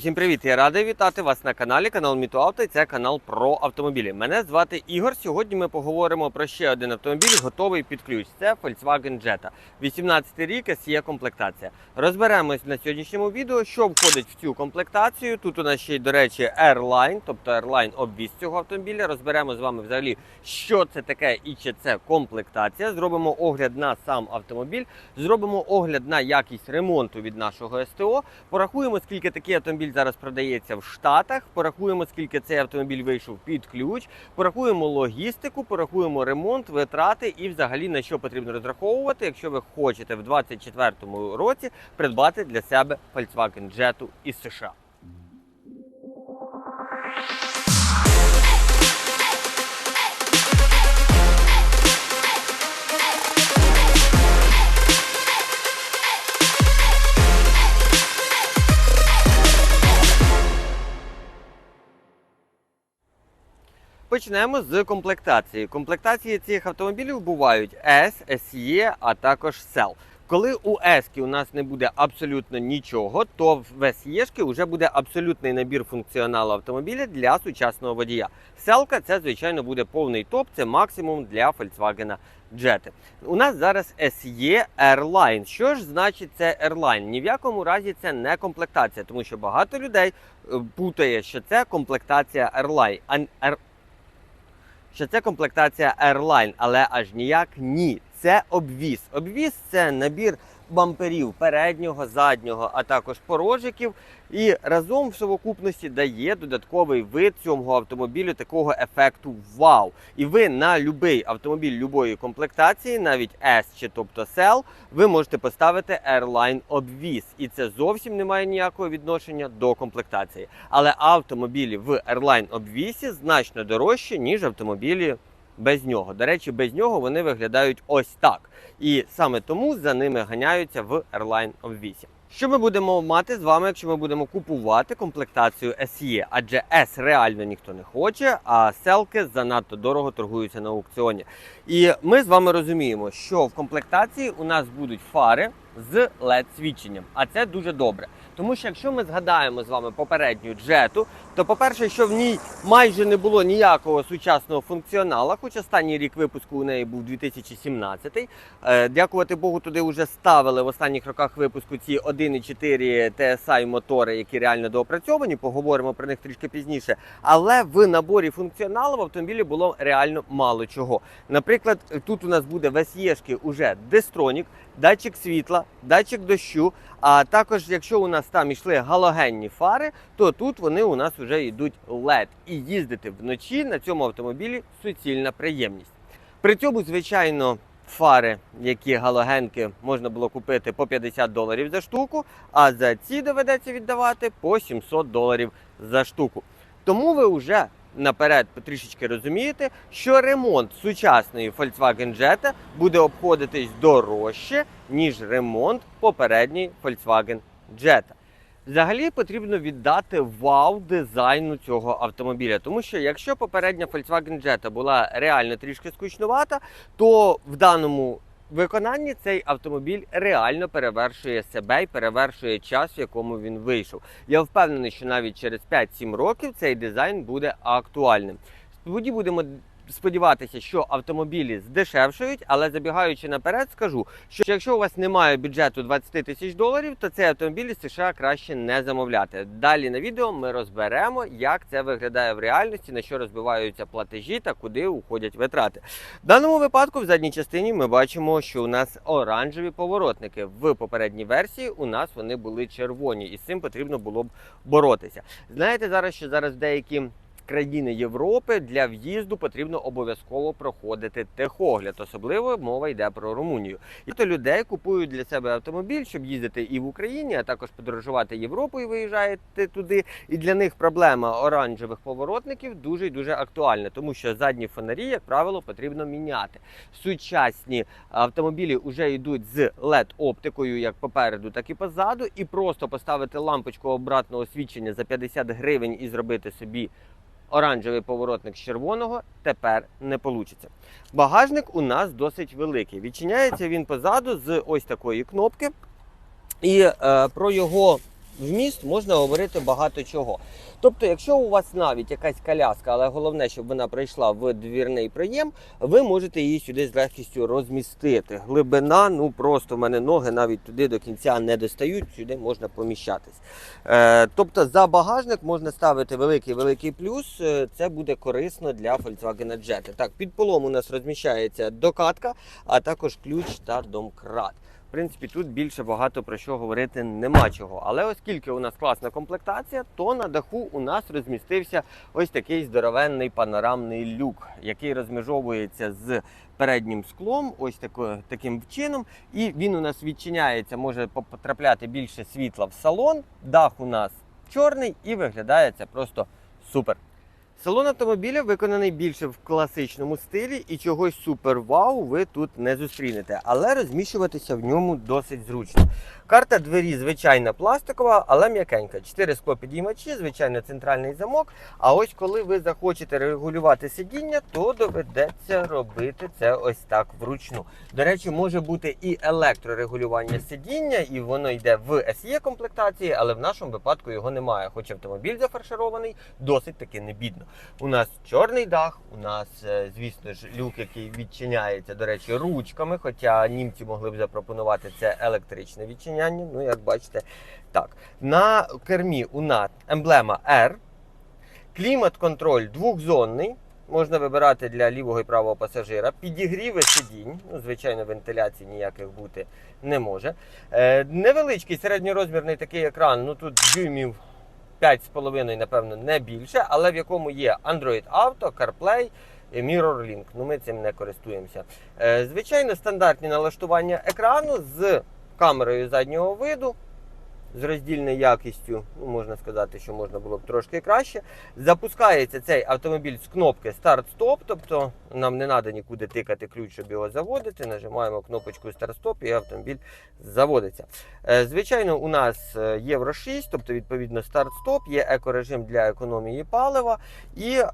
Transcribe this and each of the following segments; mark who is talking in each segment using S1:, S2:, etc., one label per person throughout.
S1: Всім привіт! Я радий вітати вас на каналі канал Мітуавто. і Це канал про автомобілі. Мене звати Ігор. Сьогодні ми поговоримо про ще один автомобіль, готовий під ключ. Це Volkswagen Jetta. 18 рік SE комплектація. Розберемось на сьогоднішньому відео, що входить в цю комплектацію. Тут у нас ще й, до речі, Airline, тобто Airline обвіз цього автомобіля. Розберемо з вами взагалі, що це таке і чи це комплектація. Зробимо огляд на сам автомобіль, зробимо огляд на якість ремонту від нашого СТО. Порахуємо, скільки такий автомобіль зараз продається в Штатах. Порахуємо, скільки цей автомобіль вийшов під ключ. Порахуємо логістику, порахуємо ремонт, витрати і взагалі на що потрібно розраховувати, якщо ви хочете в 2024 році придбати для себе Volkswagen Jetta із США. Почнемо з комплектації. Комплектації цих автомобілів бувають S, SE, а також SEL. Коли у S у нас не буде абсолютно нічого, то в SE вже буде абсолютний набір функціоналу автомобіля для сучасного водія. Селка це, звичайно, буде повний топ, це максимум для Volkswagen Jetta. У нас зараз SE Airline. Що ж значить це Airline? Ні в якому разі це не комплектація, тому що багато людей е, путає, що це комплектація Airline. Що це комплектація Airline, але аж ніяк ні. Це обвіз. Обвіз це набір бамперів переднього, заднього, а також порожиків. І разом в совокупності дає додатковий вид цьому автомобілю такого ефекту вау. І ви на будь-який автомобіль любої комплектації, навіть S чи тобто SL, ви можете поставити Airline обвіз. І це зовсім не має ніякого відношення до комплектації. Але автомобілі в Airline обвісі значно дорожчі, ніж автомобілі без нього. До речі, без нього вони виглядають ось так. І саме тому за ними ганяються в Airline обвісі. Що ми будемо мати з вами, якщо ми будемо купувати комплектацію SE? Адже S реально ніхто не хоче, а селки занадто дорого торгуються на аукціоні. І ми з вами розуміємо, що в комплектації у нас будуть фари з led свідченням, а це дуже добре. Тому що якщо ми згадаємо з вами попередню джету, то по-перше, що в ній майже не було ніякого сучасного функціонала, хоч останній рік випуску у неї був 2017. Е, Дякувати Богу, туди вже ставили в останніх роках випуску ці 1,4 TSI мотори, які реально доопрацьовані. Поговоримо про них трішки пізніше. Але в наборі функціоналу в автомобілі було реально мало чого. Наприклад, тут у нас буде в SE уже дистронік, датчик світла, датчик дощу. А також, якщо у нас там йшли галогенні фари, то тут вони у нас вже йдуть LED. І їздити вночі на цьому автомобілі суцільна приємність. При цьому, звичайно, фари, які галогенки можна було купити по 50 доларів за штуку, а за ці доведеться віддавати по 700 доларів за штуку. Тому ви вже наперед трішечки розумієте, що ремонт сучасної Volkswagen Jetta буде обходитись дорожче, ніж ремонт попередньої Volkswagen Jetta. Взагалі потрібно віддати вау дизайну цього автомобіля, тому що якщо попередня Volkswagen Jetta була реально трішки скучнувата, то в даному виконанні цей автомобіль реально перевершує себе і перевершує час, в якому він вийшов. Я впевнений, що навіть через 5-7 років цей дизайн буде актуальним. Тоді будемо сподіватися, що автомобілі здешевшують, але забігаючи наперед, скажу, що якщо у вас немає бюджету 20 тисяч доларів, то цей автомобіль із США краще не замовляти. Далі на відео ми розберемо, як це виглядає в реальності, на що розбиваються платежі та куди уходять витрати. В даному випадку в задній частині ми бачимо, що у нас оранжеві поворотники. В попередній версії у нас вони були червоні, і з цим потрібно було б боротися. Знаєте зараз, що зараз деякі країни Європи для в'їзду потрібно обов'язково проходити техогляд. Особливо мова йде про Румунію. І то людей купують для себе автомобіль, щоб їздити і в Україні, а також подорожувати Європою. Виїжджаєте туди. І для них проблема оранжевих поворотників дуже і дуже актуальна, тому що задні фонарі, як правило, потрібно міняти. Сучасні автомобілі вже йдуть з led оптикою, як попереду, так і позаду, і просто поставити лампочку обратного освітлення за 50 гривень і зробити собі оранжевий поворотник з червоного тепер не вийде. Багажник у нас досить великий. Відчиняється він позаду з ось такої кнопки. І е, про його вміст можна говорити багато чого. Тобто, якщо у вас навіть якась коляска, але головне, щоб вона прийшла в двірний проєм, ви можете її сюди з легкістю розмістити. Глибина, ну просто в мене ноги навіть туди до кінця не достають, сюди можна поміщатись. Е, тобто за багажник можна ставити великий великий плюс. е, Це буде корисно для Volkswagen Jetta. Так, під полом у нас розміщається докатка, а також ключ та домкрат. Принципі, тут більше багато про що говорити нема чого. Але оскільки у нас класна комплектація, то на даху у нас розмістився ось такий здоровенний панорамний люк, який розмежовується з переднім склом, ось тако, таким чином. І він у нас відчиняється, може потрапляти більше світла в салон. Дах у нас чорний і виглядає це просто супер. Салон автомобіля виконаний більше в класичному стилі і чогось супер вау ви тут не зустрінете, але розміщуватися в ньому досить зручно. Карта двері звичайна пластикова, але м'якенька. Чотири склопідіймачі, звичайно, центральний замок. А ось коли ви захочете регулювати сидіння, то доведеться робити це ось так вручну. До речі, може бути і електрорегулювання сидіння, і воно йде в SE комплектації, але в нашому випадку його немає. Хоч автомобіль зафарширований, досить таки не бідно. У нас чорний дах, у нас, е, звісно ж, люк, який відчиняється, до речі, ручками. Хоча німці могли б запропонувати це електричне відчиняння. Ну, як бачите, так. На кермі у нас емблема R. Клімат-контроль двохзонний. Можна вибирати для лівого і правого пасажира. Підігріви сидінь. Ну, звичайно, вентиляції ніяких бути не може. Е, невеличкий середньорозмірний такий екран. Ну тут дюймів 5,5, напевно, не більше, але в якому є Android Auto, CarPlay. MirrorLink. Ну, ми цим не користуємося. Е, звичайно, стандартні налаштування екрану з камерою заднього виду, з роздільною якістю, ну, можна сказати, що можна було б трошки краще. Запускається цей автомобіль з кнопки Старт-Стоп, тобто нам не треба нікуди тикати ключ, щоб його заводити. Нажимаємо кнопочку Старт-Стоп і автомобіль заводиться. Е, Звичайно, у нас е, Євро 6, тобто відповідно старт-стоп, є екорежим для економії палива і е,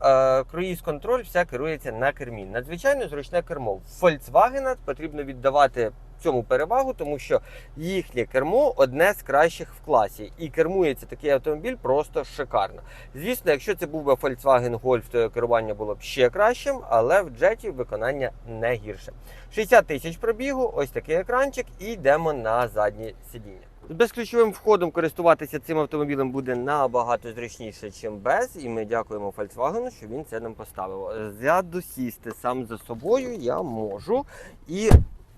S1: круїз-контроль все керується на кермі. Надзвичайно зручне кермо. Volkswagen потрібно віддавати цьому перевагу, тому що їхнє кермо одне з кращих в класі. І кермується такий автомобіль просто шикарно. Звісно, якщо це був би Volkswagen Golf, то керування було б ще кращим, але в джеті виконання не гірше. 60 тисяч пробігу, ось такий екранчик, і йдемо на заднє сидіння. З безключовим входом користуватися цим автомобілем буде набагато зручніше, ніж без. І ми дякуємо Volkswagen, що він це нам поставив. Ззаду сісти сам за собою я можу. І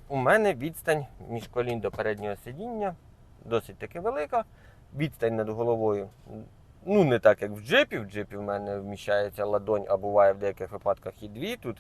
S1: у мене відстань між колін до переднього сидіння досить таки велика. Відстань над головою. Ну, не так, як в джипі. В джипі в мене вміщається ладонь, а буває в деяких випадках і дві. Тут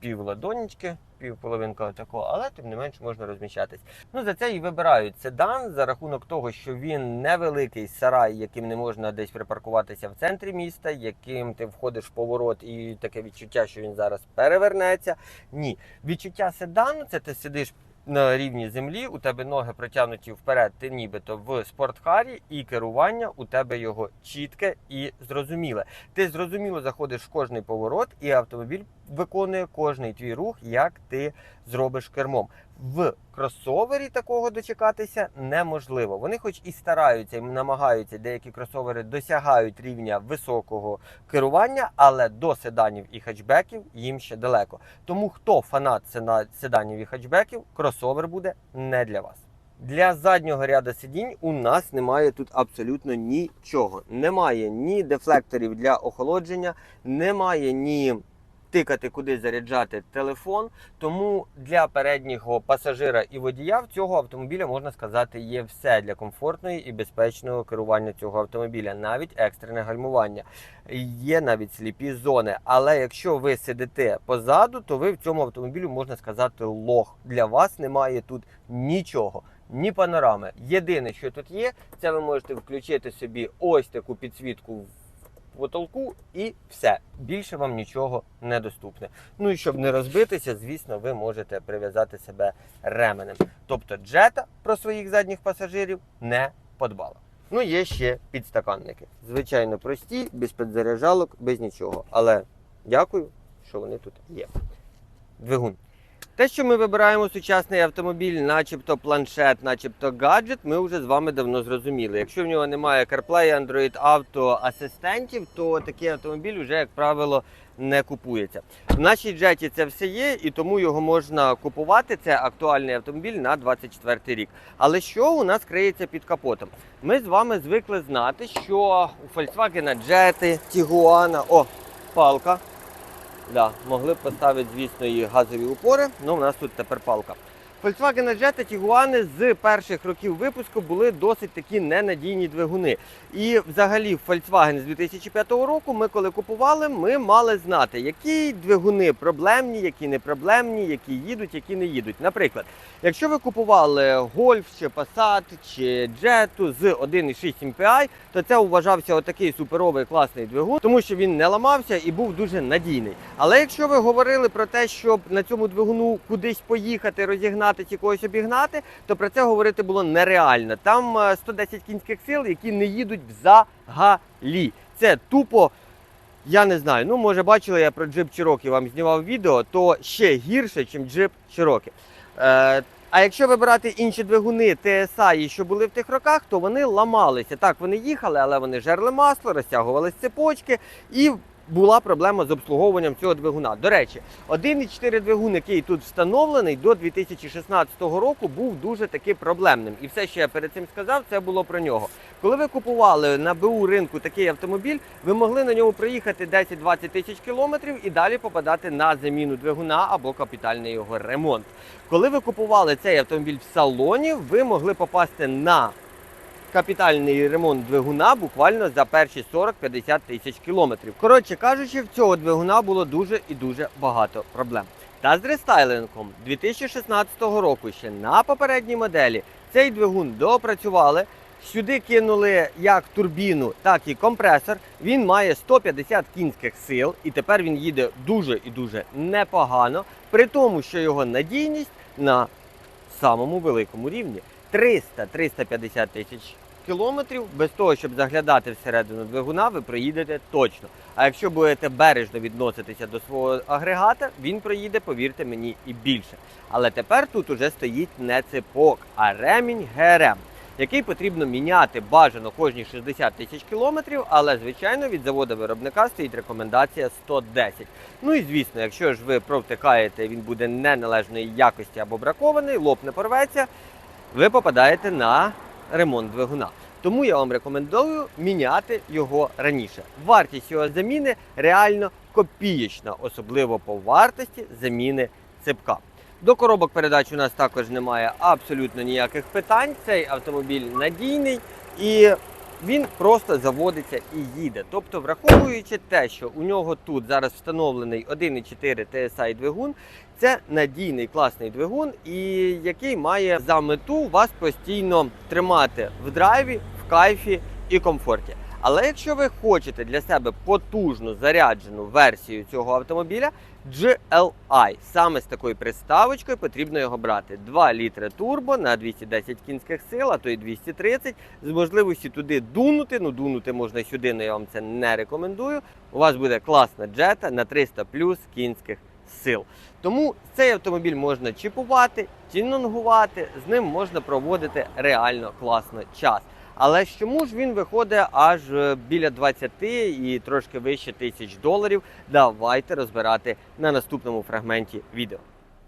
S1: пів ладонечки, пів половинка такого, але тим не менш можна розміщатись. Ну за це і вибирають седан за рахунок того, що він невеликий сарай, яким не можна десь припаркуватися в центрі міста, яким ти входиш в поворот, і таке відчуття, що він зараз перевернеться. Ні, відчуття седану це ти сидиш. На рівні землі у тебе ноги протягнуті вперед, ти нібито в спортхарі, і керування у тебе його чітке і зрозуміле. Ти зрозуміло заходиш в кожний поворот, і автомобіль виконує кожний твій рух, як ти зробиш кермом. В кросовері такого дочекатися неможливо. Вони, хоч і стараються і намагаються, деякі кросовери досягають рівня високого керування, але до седанів і хетчбеків їм ще далеко. Тому хто фанат седанів і хетчбеків, кросовер буде не для вас. Для заднього ряду сидінь у нас немає тут абсолютно нічого. Немає ні дефлекторів для охолодження, немає ні тикати, куди заряджати телефон. Тому для переднього пасажира і водія в цього автомобіля можна сказати є все для комфортної і безпечного керування цього автомобіля, навіть екстрене гальмування. Є навіть сліпі зони. Але якщо ви сидите позаду, то ви в цьому автомобілі можна сказати лох. Для вас немає тут нічого. Ні панорами. Єдине, що тут є, це ви можете включити собі ось таку підсвітку потолку і все. Більше вам нічого не доступне. Ну і щоб не розбитися, звісно, ви можете прив'язати себе ременем. Тобто джета про своїх задніх пасажирів не подбала. Ну, є ще підстаканники. Звичайно, прості, без підзаряджалок, без нічого. Але дякую, що вони тут є. Двигун. Те, що ми вибираємо сучасний автомобіль, начебто планшет, начебто гаджет, ми вже з вами давно зрозуміли. Якщо в нього немає CarPlay, Android Auto асистентів, то такий автомобіль вже, як правило, не купується. В нашій джеті це все є, і тому його можна купувати. Це актуальний автомобіль на 24 рік. Але що у нас криється під капотом? Ми з вами звикли знати, що у Volkswagen Jetta, Tiguan, о, палка. Да, могли б поставити, звісно, і газові упори, але в нас тут тепер палка. Volkswagen Jetta Tiguan з перших років випуску були досить такі ненадійні двигуни. І взагалі Volkswagen з 2005 року ми коли купували, ми мали знати, які двигуни проблемні, які не проблемні, які їдуть, які не їдуть. Наприклад, якщо ви купували Golf чи Passat чи Jetta з 1.6 MPI, то це вважався отакий суперовий класний двигун, тому що він не ламався і був дуже надійний. Але якщо ви говорили про те, щоб на цьому двигуну кудись поїхати, розігнатися, когось обігнати, то про це говорити було нереально. Там е, 110 кінських сил, які не їдуть взагалі. Це тупо. Я не знаю, ну може бачили, я про джип Cherokee вам знімав відео, то ще гірше, ніж джип Cherokee. Е, а якщо вибирати інші двигуни TSI, що були в тих роках, то вони ламалися. Так, вони їхали, але вони жерли масло, розтягувались цепочки і була проблема з обслуговуванням цього двигуна. До речі, 1,4 двигун, який тут встановлений до 2016 року, був дуже таки проблемним. І все, що я перед цим сказав, це було про нього. Коли ви купували на БУ ринку такий автомобіль, ви могли на ньому проїхати 10-20 тисяч кілометрів і далі попадати на заміну двигуна або капітальний його ремонт. Коли ви купували цей автомобіль в салоні, ви могли попасти на капітальний ремонт двигуна буквально за перші 40-50 тисяч кілометрів. Коротше кажучи, в цього двигуна було дуже і дуже багато проблем. Та з рестайлингом 2016 року ще на попередній моделі цей двигун допрацювали. Сюди кинули як турбіну, так і компресор. Він має 150 кінських сил, і тепер він їде дуже і дуже непогано, при тому, що його надійність на самому великому рівні 300-350 тисяч кілометрів. Без того, щоб заглядати всередину двигуна, ви проїдете точно. А якщо будете бережно відноситися до свого агрегата, він проїде, повірте мені, і більше. Але тепер тут уже стоїть не цепок, а ремінь ГРМ який потрібно міняти бажано кожні 60 тисяч кілометрів, але звичайно від заводу виробника стоїть рекомендація 110. Ну і звісно, якщо ж ви провтикаєте, він буде неналежної якості або бракований, лоб не порветься, ви попадаєте на ремонт двигуна. Тому я вам рекомендую міняти його раніше. Вартість його заміни реально копієчна, особливо по вартості заміни цепка. До коробок передач у нас також немає абсолютно ніяких питань. Цей автомобіль надійний і він просто заводиться і їде. Тобто, враховуючи те, що у нього тут зараз встановлений 1,4 TSI двигун, це надійний класний двигун, і який має за мету вас постійно тримати в драйві, в кайфі і комфорті. Але якщо ви хочете для себе потужну заряджену версію цього автомобіля, GLI, саме з такою приставочкою потрібно його брати. 2 літри турбо на 210 кінських сил, а то й 230, з можливості туди дунути. Ну, дунути можна сюди, але я вам це не рекомендую. У вас буде класна джета на 300 плюс кінських сил. Тому цей автомобіль можна чіпувати, тюнингувати, з ним можна проводити реально класно час. Але чому ж він виходить аж е, біля 20 і трошки вище тисяч доларів? Давайте розбирати на наступному фрагменті відео.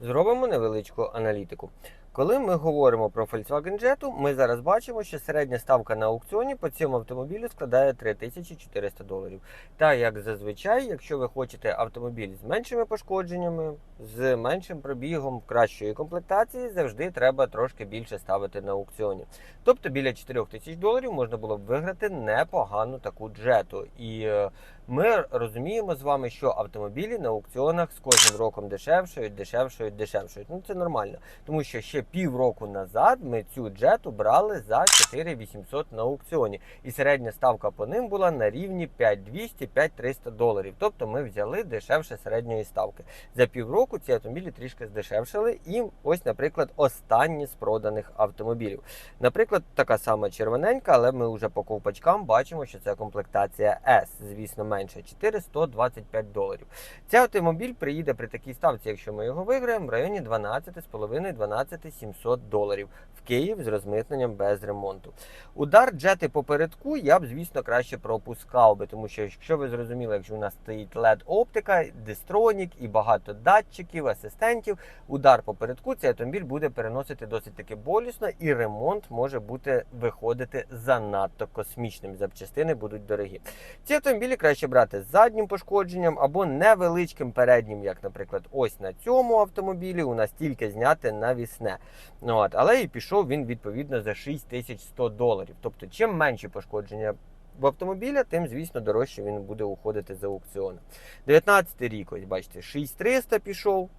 S1: Зробимо невеличку аналітику. Коли ми говоримо про Volkswagen Jetta, ми зараз бачимо, що середня ставка на аукціоні по цьому автомобілю складає 3400 доларів. Та як зазвичай, якщо ви хочете автомобіль з меншими пошкодженнями, з меншим пробігом, кращої комплектації, завжди треба трошки більше ставити на аукціоні. Тобто біля 4000 доларів можна було б виграти непогану таку джету. І е, ми розуміємо з вами, що автомобілі на аукціонах з кожним роком дешевшають, дешевшають, дешевшають. Ну це нормально, тому що ще півроку назад ми цю джету брали за 4800 на аукціоні, і середня ставка по ним була на рівні 5200-5300 доларів. Тобто ми взяли дешевше середньої ставки. За півроку ці автомобілі трішки здешевшили. І ось, наприклад, останні з проданих автомобілів. Наприклад, така сама червоненька, але ми вже по ковпачкам бачимо, що це комплектація S, звісно, менше. Менше 425 доларів. Цей автомобіль приїде при такій ставці, якщо ми його виграємо, в районі 12,5-12 700 доларів в Київ з розмитненням без ремонту. Удар джети попередку я б, звісно, краще пропускав би, тому що, якщо ви зрозуміли, якщо у нас стоїть LED-оптика, дистронік і багато датчиків, асистентів, удар попередку цей автомобіль буде переносити досить таки болісно, і ремонт може бути виходити занадто космічним. Запчастини будуть дорогі. Ці автомобілі краще брати з заднім пошкодженням або невеличким переднім, як, наприклад, ось на цьому автомобілі у нас тільки зняти навісне. Ну, от, але і пішов він відповідно за 6100 доларів. Тобто, чим менше пошкодження в автомобіля, тим, звісно, дорожче він буде уходити з аукціону. 19 рік, ось бачите, 6300 пішов.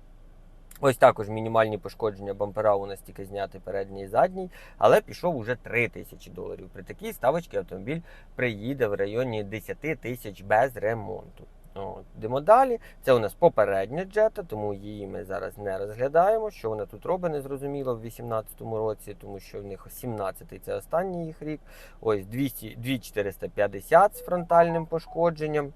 S1: Ось також мінімальні пошкодження бампера у нас тільки зняти передній і задній, але пішов уже 3 тисячі доларів. При такій ставочці автомобіль приїде в районі 10 тисяч без ремонту. Йдемо далі. Це у нас попередня джета, тому її ми зараз не розглядаємо. Що вона тут робить, не зрозуміло в 2018 році, тому що в них 17-й це останній їх рік. Ось 200, 2450 з фронтальним пошкодженням.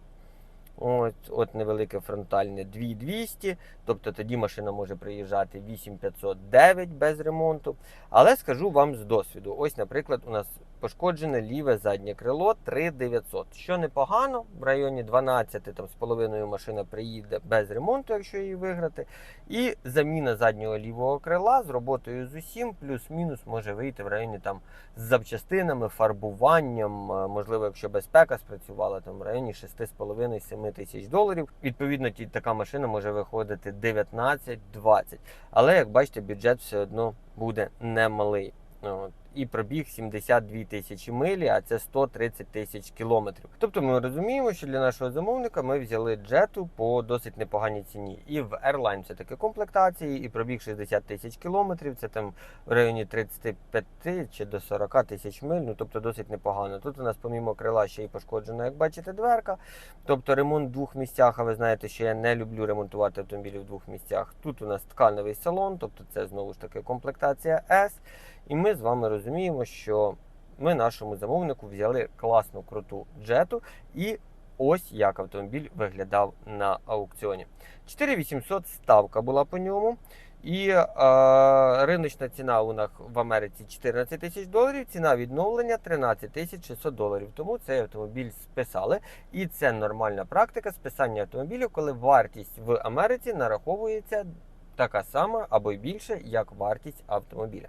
S1: От, от невелике фронтальне 2200, тобто тоді машина може приїжджати 8509 без ремонту. Але скажу вам з досвіду: ось, наприклад, у нас пошкоджене ліве заднє крило 3900. Що непогано, в районі 12 там, з половиною машина приїде без ремонту, якщо її виграти. І заміна заднього лівого крила з роботою з усім, плюс-мінус може вийти в районі там з запчастинами, фарбуванням, е, можливо, якщо безпека спрацювала, там в районі 6,5-7 тисяч доларів. Відповідно, ті- така машина може виходити 19-20. Але як бачите, бюджет все одно буде немалий. От. І пробіг 72 тисячі милі, а це 130 тисяч кілометрів. Тобто ми розуміємо, що для нашого замовника ми взяли джету по досить непоганій ціні. І в Airline це таки комплектації, і пробіг 60 тисяч кілометрів. Це там в районі 35 чи до 40 тисяч миль. Ну тобто досить непогано. Тут у нас, помімо крила, ще й пошкоджена, як бачите, дверка. Тобто ремонт в двох місцях. А ви знаєте, що я не люблю ремонтувати автомобілі в двох місцях. Тут у нас тканевий салон, тобто це знову ж таки комплектація S. І ми з вами розуміємо, що ми нашому замовнику взяли класну круту джету, і ось як автомобіль виглядав на аукціоні. 4800 ставка була по ньому. І е, риночна ціна у нас в Америці 14 тисяч доларів, ціна відновлення 13 тисяч 600 доларів. Тому цей автомобіль списали. І це нормальна практика списання автомобілів, коли вартість в Америці нараховується така сама або й більше, як вартість автомобіля.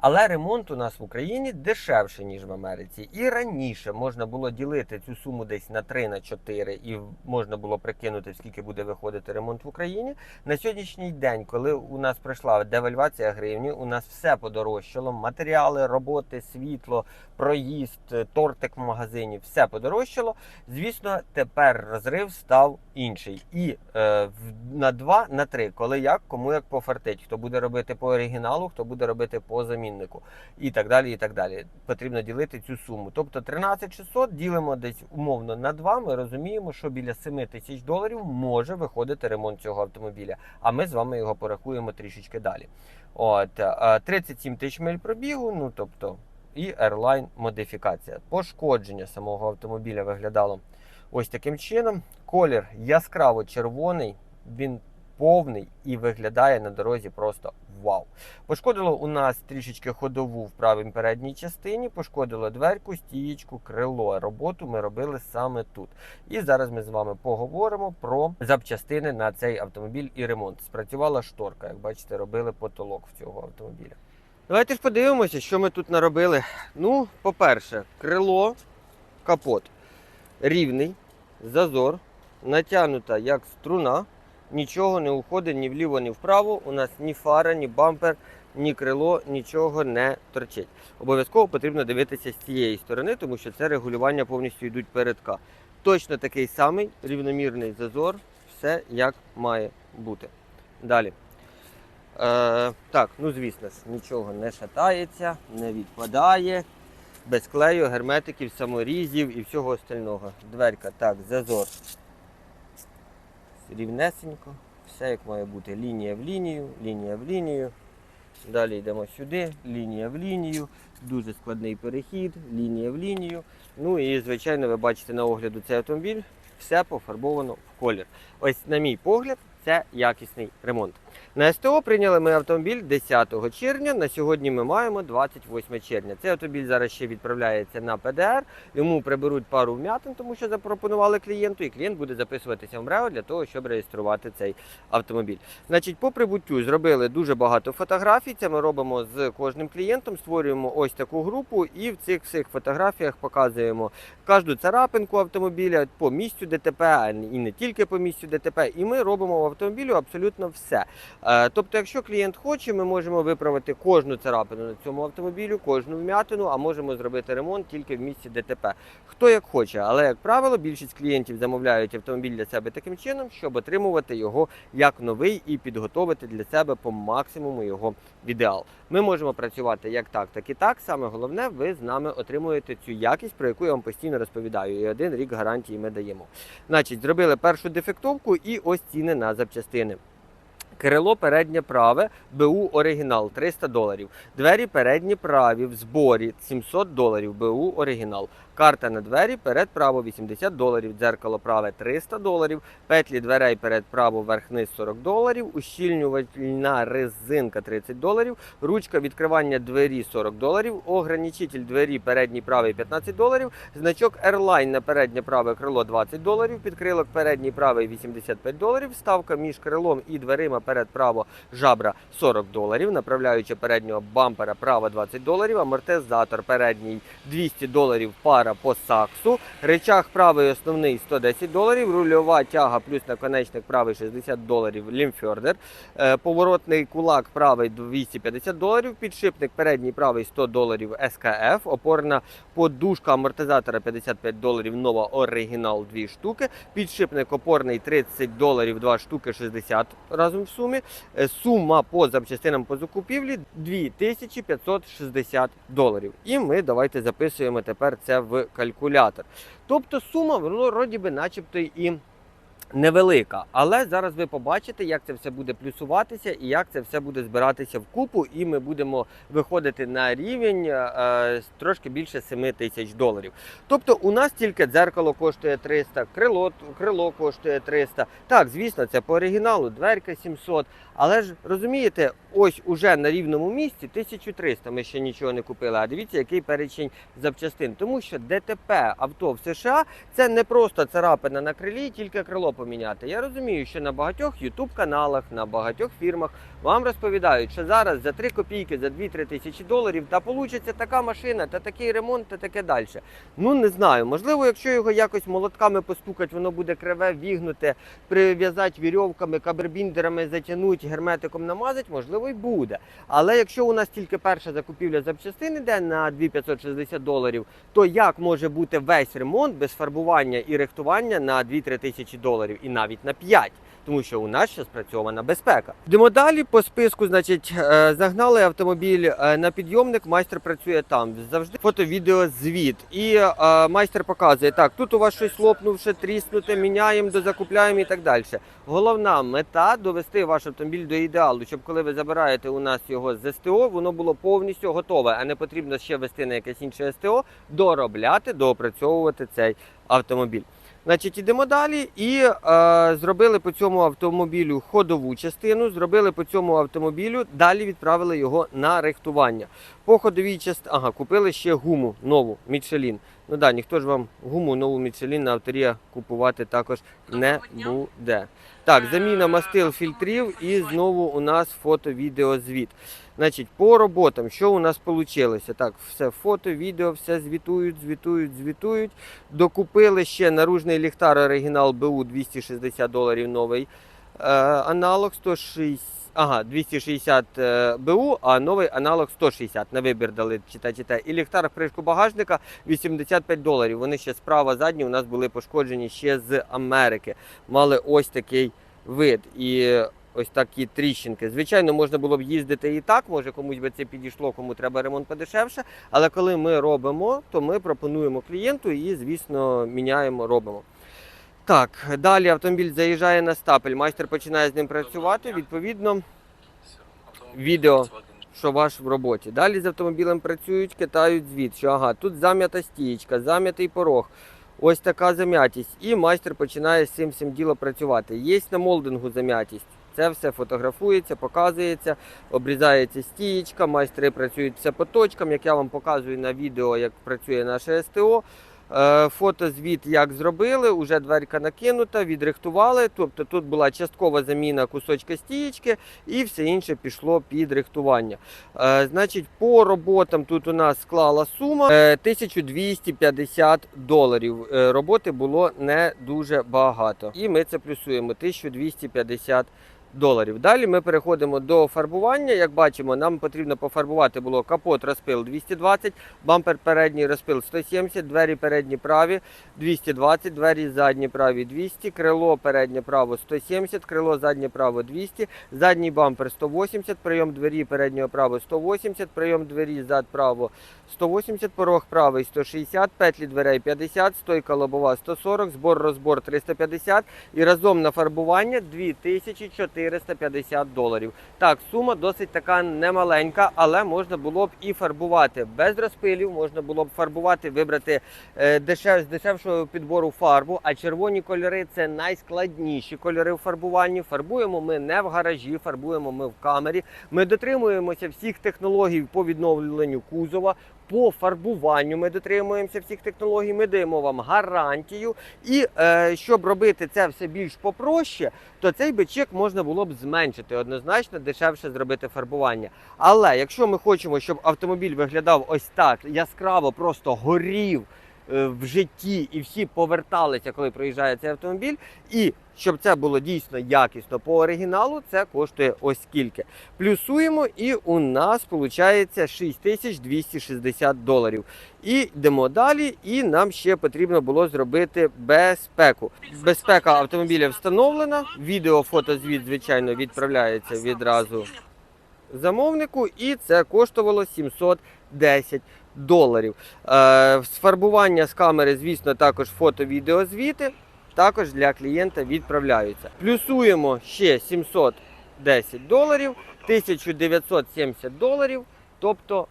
S1: Але ремонт у нас в Україні дешевше, ніж в Америці. І раніше можна було ділити цю суму десь на 3 на 4 і можна було прикинути, скільки буде виходити ремонт в Україні. На сьогоднішній день, коли у нас прийшла девальвація гривні, у нас все подорожчало: матеріали, роботи, світло, проїзд, тортик в магазині, все подорожчало. Звісно, тепер розрив став інший. І е, на 2, на 3, коли як, кому як пофартить. Хто буде робити по оригіналу, хто буде робити по заміннику. І так далі. і так далі. Потрібно ділити цю суму. Тобто 13600 ділимо десь умовно на 2, Ми розуміємо, що біля 7 тисяч доларів може виходити ремонт цього автомобіля. А ми з вами його порахуємо трішечки далі. От е, 37 тисяч миль пробігу, ну тобто, і Airline модифікація. Пошкодження самого автомобіля виглядало ось таким чином. Колір яскраво червоний, він повний і виглядає на дорозі просто вау. Пошкодило у нас трішечки ходову в правій передній частині, пошкодило дверку, стієчку, крило. Роботу ми робили саме тут. І зараз ми з вами поговоримо про запчастини на цей автомобіль і ремонт. Спрацювала шторка, як бачите, робили потолок в цього автомобіля. Давайте ж подивимося, що ми тут наробили. Ну, по-перше, крило, капот рівний, зазор, натягнута як струна, нічого не уходить ні вліво, ні вправо. У нас ні фара, ні бампер, ні крило, нічого не торчить. Обов'язково потрібно дивитися з цієї сторони, тому що це регулювання повністю йдуть передка. Точно такий самий рівномірний зазор, все як має бути. Далі. Е, так, ну звісно ж, нічого не шатається, не відпадає. Без клею, герметиків, саморізів і всього остального. Дверка, так, зазор. Рівнесенько, все як має бути. Лінія в лінію, лінія в лінію. Далі йдемо сюди, лінія в лінію, дуже складний перехід, лінія в лінію. Ну і звичайно, ви бачите на огляду цей автомобіль, все пофарбовано в колір. Ось, на мій погляд, це якісний ремонт. На СТО прийняли ми автомобіль 10 червня. На сьогодні ми маємо 28 червня. Цей автомобіль зараз ще відправляється на ПДР. Йому приберуть пару вмятин, тому що запропонували клієнту, і клієнт буде записуватися в МРЕО для того, щоб реєструвати цей автомобіль. Значить, по прибуттю зробили дуже багато фотографій. Це ми робимо з кожним клієнтом. Створюємо ось таку групу, і в цих всіх фотографіях показуємо кожну царапинку автомобіля по місцю ДТП, і не тільки по місцю ДТП. І ми робимо в автомобілю абсолютно все. Е, Тобто, якщо клієнт хоче, ми можемо виправити кожну царапину на цьому автомобілю, кожну вмятину, а можемо зробити ремонт тільки в місці ДТП. Хто як хоче, але як правило, більшість клієнтів замовляють автомобіль для себе таким чином, щоб отримувати його як новий і підготовити для себе по максимуму його в ідеал. Ми можемо працювати як так, так і так. Саме головне, ви з нами отримуєте цю якість, про яку я вам постійно розповідаю. І один рік гарантії ми даємо. Значить, зробили першу дефектовку і ось ціни на запчастини. Крило переднє праве, БУ оригінал 300 доларів. Двері передні праві в зборі 700 доларів, БУ оригінал. Карта на двері перед право 80 доларів, дзеркало праве 300 доларів, петлі дверей перед право верх-низ 40 доларів, ущільнювальна резинка 30 доларів, ручка відкривання двері 40 доларів, ограничитель двері передній правий 15 доларів, значок Airline на переднє праве крило 20 доларів, підкрилок передній правий 85 доларів, ставка між крилом і дверима перед право жабра 40 доларів, направляюча переднього бампера право 20 доларів, амортизатор передній 200 доларів пара по саксу, речах правий основний 110 доларів, рульова тяга плюс наконечник правий 60 доларів лімфьордер, Е, поворотний кулак правий 250 доларів, підшипник передній правий 100 доларів СКФ, опорна подушка амортизатора 55 доларів, нова оригінал 2 штуки, підшипник опорний 30 доларів, 2 штуки 60 разом в сумі. Е, Сума по запчастинам по закупівлі 2560 доларів. І ми давайте записуємо тепер це в калькулятор. Тобто сума, вроді би начебто і невелика. Але зараз ви побачите, як це все буде плюсуватися і як це все буде збиратися в купу, і ми будемо виходити на рівень е, трошки більше 7 тисяч доларів. Тобто у нас тільки дзеркало коштує 300, крило, крило коштує 300. Так, звісно, це по оригіналу, дверка 700. Але ж розумієте, ось уже на рівному місці 1300 ми ще нічого не купили. А дивіться, який перечень запчастин. Тому що ДТП авто в США це не просто царапина на крилі, тільки крило поміняти. Я розумію, що на багатьох youtube каналах, на багатьох фірмах вам розповідають, що зараз за 3 копійки, за 2-3 тисячі доларів та получиться така машина, та такий ремонт, та таке далі. Ну не знаю. Можливо, якщо його якось молотками постукати, воно буде криве, вігнуте, прив'язати вірьовками, кабербіндерами затягнути, герметиком намазати, можливо, й буде. Але якщо у нас тільки перша закупівля запчастин іде на 2560 доларів, то як може бути весь ремонт без фарбування і рихтування на 2-3 тисячі доларів і навіть на 5? Тому що у нас ще спрацьована безпека. Йдемо далі по списку. Значить, е, загнали автомобіль е, на підйомник. Майстер працює там. Завжди фото-відео звіт. І е, майстер показує: так, тут у вас щось лопнувше, тріснуте, міняємо, дозакупляємо і так далі. Головна мета довести ваш автомобіль до ідеалу, щоб коли ви забираєте у нас його з СТО, воно було повністю готове, а не потрібно ще вести на якесь інше СТО, доробляти, доопрацьовувати цей автомобіль. Значить, ідемо далі і е, зробили по цьому автомобілю ходову частину, зробили по цьому автомобілю, далі відправили його на рихтування. По ходовій частині, ага, купили ще гуму нову Мічелін. Ну да, ніхто ж вам гуму нову Мічелін на авторія купувати також не буде. Так, заміна мастил фільтрів і знову у нас фото-відеозвіт. Значить, по роботам, що у нас вийшло? Так, все фото, відео, все звітують, звітують, звітують. Докупили ще наружний ліхтар оригінал БУ 260 доларів новий. Е, аналог 160. Ага, 260 е, БУ, а новий аналог 160. На вибір дали читай, читай. І ліхтар в кришку багажника 85 доларів. Вони ще справа задні у нас були пошкоджені ще з Америки. Мали ось такий вид. І ось такі тріщинки. Звичайно, можна було б їздити і так, може комусь би це підійшло, кому треба ремонт подешевше. Але коли ми робимо, то ми пропонуємо клієнту і, звісно, міняємо, робимо. Так, далі автомобіль заїжджає на стапель, майстер починає з ним працювати. Відповідно, відео що ваш в роботі. Далі з автомобілем працюють, китають звіт, що ага, тут зам'ята стієчка, зам'ятий порог. Ось така зам'ятість. І майстер починає з цим всім діло працювати. Є на молдингу зам'ятість. Це все фотографується, показується, обрізається стієчка, майстри працюють все по точкам, як я вам показую на відео, як працює наше СТО. Е, Фотозвіт, як зробили, уже дверка накинута, відрихтували. Тобто тут була часткова заміна кусочка стієчки і все інше пішло під рихтування. Е, Значить, по роботам тут у нас склала сума е, 1250 доларів. Е, Роботи було не дуже багато. І ми це плюсуємо 1250 доларів. Далі ми переходимо до фарбування. Як бачимо, нам потрібно пофарбувати було капот розпил 220, бампер передній розпил 170, двері передні праві 220, двері задні праві 200, крило переднє право 170, крило заднє право 200, задній бампер 180, прийом двері переднього право 180, прийом двері зад право 180, порог правий 160, петлі дверей 50, стойка лобова 140, збор розбор 350 і разом на фарбування 2450 доларів. Так, сума досить така немаленька, але можна було б і фарбувати без розпилів, можна було б фарбувати, вибрати е, дешев, з дешевшого підбору фарбу, а червоні кольори це найскладніші кольори в фарбуванні. Фарбуємо ми не в гаражі, фарбуємо ми в камері. Ми дотримуємося всіх технологій по відновленню кузова. По фарбуванню ми дотримуємося всіх технологій, ми даємо вам гарантію. І е, щоб робити це все більш попроще, то цей бичок можна було б зменшити однозначно дешевше зробити фарбування. Але якщо ми хочемо, щоб автомобіль виглядав ось так яскраво, просто горів в житті, і всі поверталися, коли проїжджає цей автомобіль, і щоб це було дійсно якісно по оригіналу, це коштує ось скільки. Плюсуємо, і у нас виходить 6260 доларів. І йдемо далі, і нам ще потрібно було зробити безпеку. Безпека автомобіля встановлена. Відео, фотозвіт, звичайно, відправляється відразу замовнику, і це коштувало 710 доларів. Е, Сфарбування з камери, звісно, також фото-відеозвіти. Також для клієнта відправляються. Плюсуємо ще 710 доларів, 1970 доларів, тобто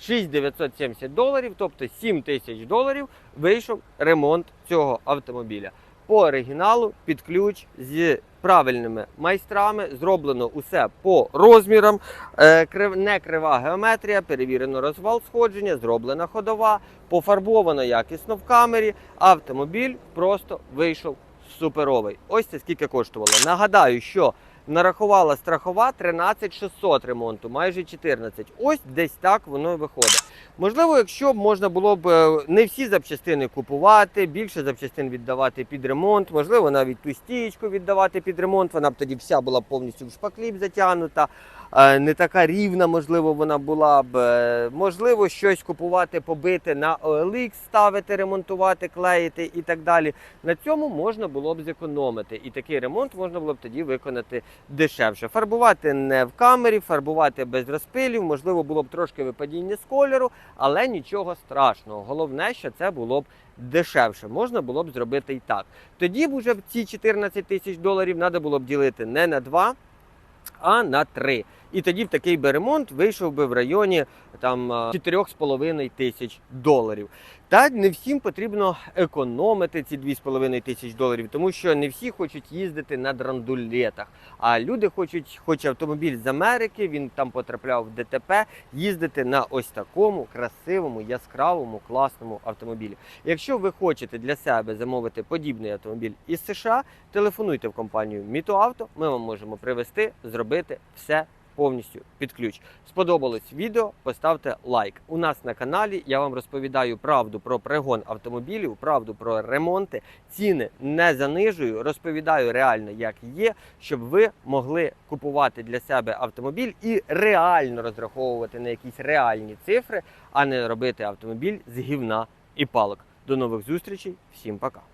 S1: 6970 доларів, тобто 7 тисяч доларів вийшов ремонт цього автомобіля. По оригіналу під ключ з правильними майстрами. Зроблено усе по розмірам. Е, Не крива геометрія, перевірено розвал сходження, зроблена ходова, пофарбовано якісно в камері. Автомобіль просто вийшов суперовий. Ось це скільки коштувало. Нагадаю, що нарахувала страхова 13 600 ремонту, майже 14. Ось десь так воно виходить. Можливо, якщо б можна було б е, не всі запчастини купувати, більше запчастин віддавати під ремонт, можливо, навіть ту стієчку віддавати під ремонт, вона б тоді вся була повністю в шпакліп затягнута, е, не така рівна, можливо, вона була б. Е, Можливо, щось купувати, побити на OLX, ставити, ремонтувати, клеїти і так далі. На цьому можна було б зекономити. І такий ремонт можна було б тоді виконати дешевше. Фарбувати не в камері, фарбувати без розпилів, можливо, було б трошки випадіння з кольору, але нічого страшного. Головне, що це було б дешевше. Можна було б зробити і так. Тоді б уже ці 14 тисяч доларів треба було б ділити не на 2, а на 3. І тоді б такий би ремонт вийшов би в районі там 4,5 тисяч доларів. Та не всім потрібно економити ці 2,5 тисяч доларів, тому що не всі хочуть їздити на драндулетах. А люди хочуть, хоч автомобіль з Америки, він там потрапляв в ДТП, їздити на ось такому красивому, яскравому, класному автомобілі. Якщо ви хочете для себе замовити подібний автомобіль із США, телефонуйте в компанію Мітоавто. Ми вам можемо привезти, зробити все повністю під ключ. Сподобалось відео? Поставте лайк. У нас на каналі я вам розповідаю правду про пригон автомобілів, правду про ремонти. Ціни не занижую, розповідаю реально, як є, щоб ви могли купувати для себе автомобіль і реально розраховувати на якісь реальні цифри, а не робити автомобіль з гівна і палок. До нових зустрічей, всім пока.